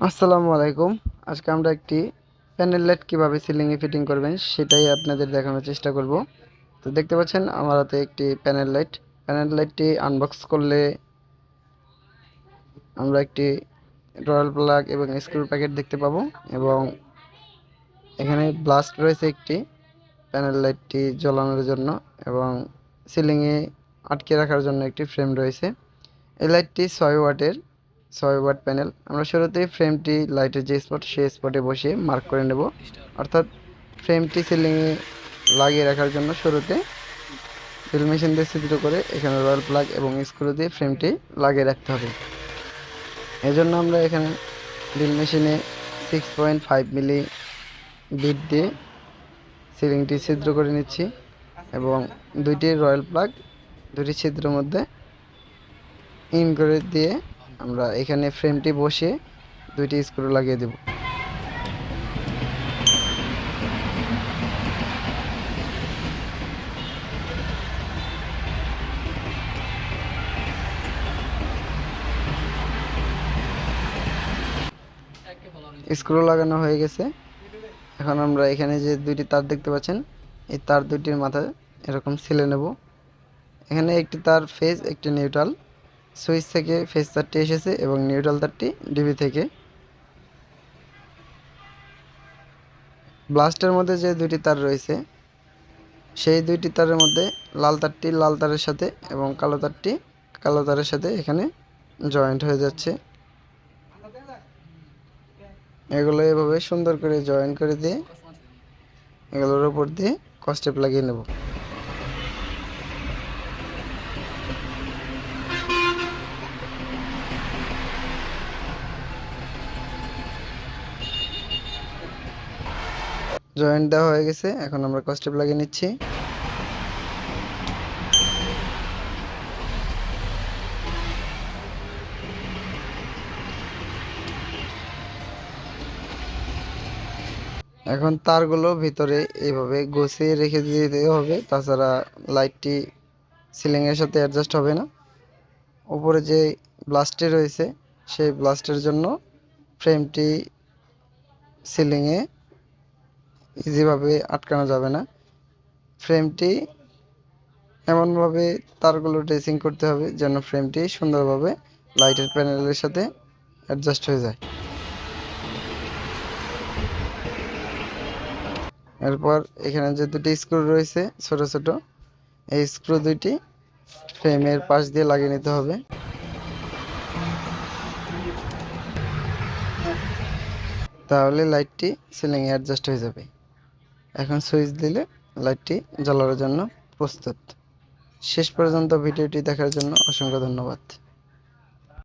আসসালামু আলাইকুম। আজকে আমরা একটি প্যানেল লাইট কীভাবে সিলিংয়ে ফিটিং করবেন সেটাই আপনাদের দেখানোর চেষ্টা করব। তো দেখতে পাচ্ছেন, আমার হাতে একটি প্যানেল লাইট প্যানেল লাইটটি আনবক্স করলে আমরা একটি রয়্যাল প্লাগ এবং স্ক্রু প্যাকেট দেখতে পাবো এবং এখানে ব্লাস্ট রয়েছে একটি প্যানেল লাইটটি জ্বলানোর জন্য এবং সিলিংয়ে আটকে রাখার জন্য একটি ফ্রেম রয়েছে। এই লাইটটি ছয় ওয়াটের ছয় ওয়াট প্যানেল। আমরা শুরুতেই ফ্রেমটি লাইটের যে স্পট সেই স্পটে বসিয়ে মার্ক করে নেব। অর্থাৎ ফ্রেমটি সিলিংয়ে লাগিয়ে রাখার জন্য শুরুতে ড্রিল মেশিন দিয়ে ছিদ্র করে এখানে রয়্যাল প্লাগ এবং স্ক্রু দিয়ে ফ্রেমটি লাগিয়ে রাখতে হবে। এজন্য আমরা এখানে ড্রিল মেশিনে six point five milli bit দিয়ে সিলিংটি ছিদ্র করে নিচ্ছি এবং দুইটি রয়্যাল প্লাগ দুটি ছিদ্রের মধ্যে ইন করে দিয়ে আমরা এখানে ফ্রেমটি বসিয়ে দুইটি স্ক্রু লাগিয়ে দেব। স্ক্রু লাগানো হয়ে গেছে। এখন আমরা এখানে যে দুইটি তার দেখতে পাচ্ছেন, এই তার দুইটির মাথায় এরকম ছিলে নেব। এখানে একটি তার ফেজ একটি নিউট্রাল। সুইচ থেকে ফেস তারটি এসেছে এবং নিউট্রাল তারটি ডিবি থেকে। ব্লাস্টের মধ্যে যে দুইটি তার রয়েছে, সেই দুইটি তারের মধ্যে লাল তারটি লাল তারের সাথে এবং কালো তারটি কালো তারের সাথে এখানে জয়েন্ট হয়ে যাচ্ছে। এগুলো এভাবে সুন্দর করে জয়েন করে দিয়ে এগুলোর উপর দিয়ে কস্টেপ লাগিয়ে নেব। জয়েন্ট দেওয়া হয়ে গেছে, এখন আমরা কস্টেপ লাগিয়ে নিচ্ছি। এখন তারগুলো ভিতরে এইভাবে গুছিয়ে রেখে দিতে হবে, তাছাড়া লাইটটি সিলিংয়ের সাথে অ্যাডজাস্ট হবে না। উপরে যে ব্লাস্টে রয়েছে, সেই ব্লাস্টের জন্য ফ্রেমটি সিলিংয়ে ইজিভাবে আটকানো যাবে না। ফ্রেমটি এমনভাবে তারগুলো ড্রেসিং করতে হবে যেন ফ্রেমটি সুন্দরভাবে লাইটের প্যানেলের সাথে অ্যাডজাস্ট হয়ে যায়। এরপর এখানে যে দুটি স্ক্রু রয়েছে, ছোট ছোট, এই স্ক্রু দুইটি ফ্রেমের পাশ দিয়ে লাগিয়ে নিতে হবে। তাহলে লাইটটি সিলিংয়ে অ্যাডজাস্ট হয়ে যাবে। এখন সুইচ দিলে লাইটটি জ্বালানোর জন্য প্রস্তুত। শেষ পর্যন্ত ভিডিওটি দেখার জন্য অসংখ্য ধন্যবাদ।